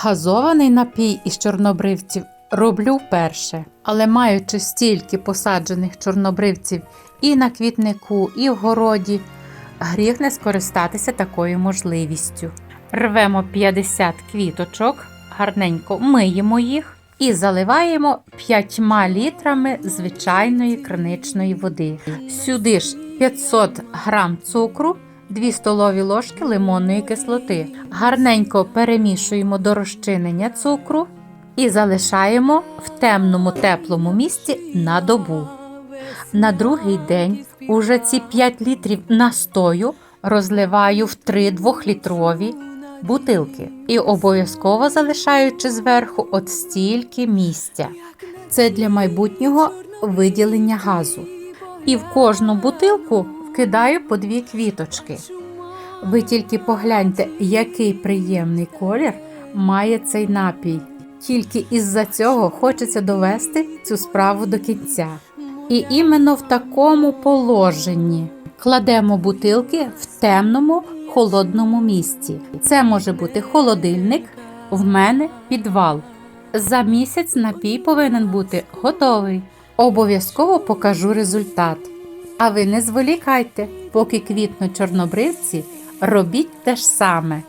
Газований напій із чорнобривців роблю вперше, але маючи стільки посаджених чорнобривців і на квітнику, і в городі, гріх не скористатися такою можливістю. Рвемо 50 квіточок, гарненько миємо їх і заливаємо 5 літрами звичайної криничної води. Сюди ж 500 грам цукру, 2 столові ложки лимонної кислоти. Гарненько перемішуємо до розчинення цукру і залишаємо в темному теплому місці на добу. На другий день уже ці 5 літрів настою розливаю в 3 двохлітрові бутилки і обов'язково залишаючи зверху от стільки місця. Це для майбутнього виділення газу. І в кожну бутилку вкидаю по дві квіточки. Ви тільки погляньте, який приємний колір має цей напій. Тільки із-за цього хочеться довести цю справу до кінця. І іменно в такому положенні кладемо бутилки в темному холодному місці. Це може бути холодильник, в мене підвал. За місяць напій повинен бути готовий. Обов'язково покажу результат. А ви не зволікайте, поки квітнуть чорнобривці, робіть те ж саме.